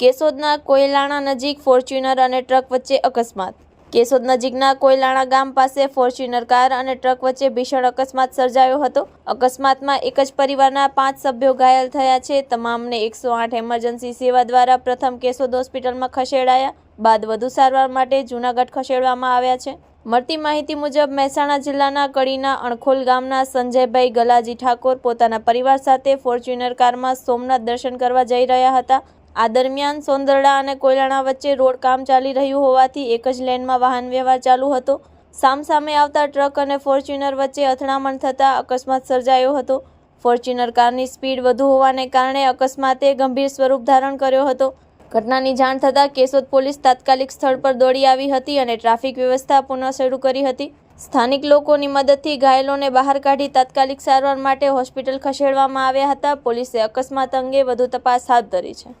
કેશોદના કોયલાણા નજીક ફોર્ચ્યુનર અને ટ્રક વચ્ચે અકસ્માત. કેશોદ નજીકના કોયલાણા ગામ પાસે ફોર્ચ્યુનર કાર અને ટ્રક વચ્ચે ભીષણ અકસ્માત સર્જાયો હતો. અકસ્માતમાં એક જ પરિવારના પાંચ સભ્યો ઘાયલ થયા છે. તમામને એકસો આઠ એમરજન્સી સેવા દ્વારા પ્રથમ કેશોદ હોસ્પિટલમાં ખસેડાયા, બાદ વધુ સારવાર માટે જૂનાગઢ ખસેડવામાં આવ્યા છે. મળતી માહિતી મુજબ મહેસાણા જિલ્લાના કડીના અણખોલ ગામના સંજયભાઈ ગલાજી ઠાકોર પોતાના પરિવાર સાથે ફોર્ચ્યુનર કારમાં સોમનાથ દર્શન કરવા જઈ રહ્યા હતા. આ દરમિયાન સોંદરડા અને કોયલાણા વચ્ચે રોડ કામ ચાલી રહ્યું હોવાથી એક જ લેનમાં વાહન વ્યવહાર ચાલુ હતો. સામસામે આવતા ટ્રક અને ફોર્ચ્યુનર વચ્ચે અથડામણ થતાં અકસ્માત સર્જાયો હતો. ફોર્ચ્યુનર કારની સ્પીડ વધુ હોવાને કારણે અકસ્માતે ગંભીર સ્વરૂપ ધારણ કર્યો હતો. ઘટનાની જાણ થતાં કેશોદ પોલીસ તાત્કાલિક સ્થળ પર દોડી આવી હતી અને ટ્રાફિક વ્યવસ્થા પુનઃ શરૂ કરી હતી. સ્થાનિક લોકોની મદદથી ઘાયલોને બહાર કાઢી તાત્કાલિક સારવાર માટે હોસ્પિટલ ખસેડવામાં આવ્યા હતા. પોલીસે અકસ્માત અંગે વધુ તપાસ હાથ ધરી છે.